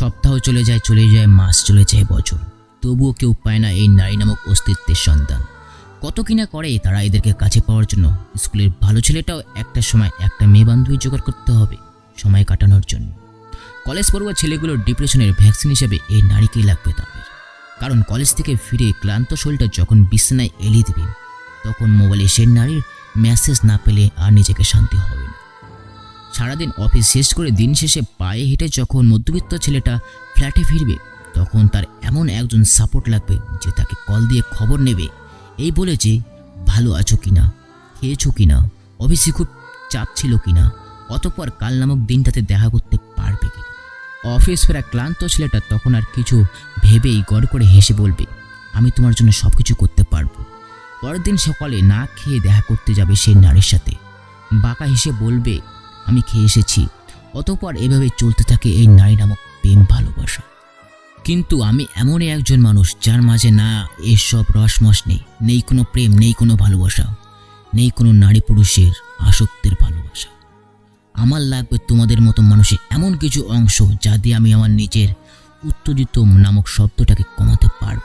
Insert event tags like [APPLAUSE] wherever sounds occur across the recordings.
সপ্তাহ চলে যায় চলে যায়, মাস চলে যায়, বছর। তবুও কেউ পায় না এই নারী নামক অস্তিত্বের সন্তান। কত কিনা করে তারা এদেরকে কাছে পাওয়ার জন্য। স্কুলের ভালো ছেলেটাও একটা সময় একটা মেয়ে বান্ধবী জোগাড় করতে হবে, সময় কাটানোর জন্য। কলেজ পড়ুয়া ছেলেগুলোর ডিপ্রেশনের ভ্যাকসিন হিসেবে এই নারীকেই লাগবে তাদের। কারণ কলেজ থেকে ফিরে ক্লান্ত শরীরটা যখন বিছানায় এলিয়ে দেবে, তখন মোবাইলে সে নারীর মেসেজ না পেলে আর নিজেকে শান্তি হবে সারাদিন অফিস শেষ করে দিন শেষে পায়ে হেঁটে যখন মধ্যবিত্ত ছেলেটা ফ্ল্যাটে ফিরবে, তখন তার এমন একজন সাপোর্ট লাগবে যে তাকে কল দিয়ে খবর নেবে। এই বলে যে, ভালো আছো কি না খেয়েছো কিনা? অফিসে খুব চাপ ছিল কি না অতপর কাল নামক দিনটাতে দেখা করতে পারবে কি অফিস ফেরা ক্লান্ত ছেলেটা তখন আর কিছু ভেবেই গড় করে হেসে বলবে, আমি তোমার জন্য সব কিছু করতে পারব। পরের দিন সকালে না খেয়ে দেখা করতে যাবে সেই নারীর সাথে। বাঁকা হেসে বলবে আমি খেয়ে এসেছি। অতপর এভাবে চলতে থাকে এই নারী নামক প্রেম ভালোবাসা। কিন্তু আমি এমনই একজন মানুষ, যার মাঝে না এসব রসমস নেই নেই কোনো প্রেম, নেই কোনো ভালোবাসা, নেই কোনো নারী পুরুষের আসক্তের ভালোবাসা। আমার লাগবে তোমাদের মতো মানুষের এমন কিছু অংশ, যা দিয়ে আমি আমার নিজের উত্তেজিত নামক শব্দটাকে কমাতে পারব।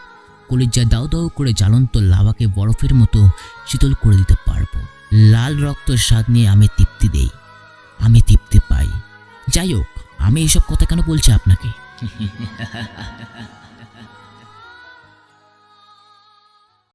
কলিজা দাও দাও করে জ্বালন্ত লাভাকে বরফের মতো শীতল করে দিতে পারব। লাল রক্ত স্বাদ নিয়ে আমি আমি তৃপ্তি পাই। যাই হোক আমি এসব কথা কেন বলছি আপনাকে? [LAUGHS]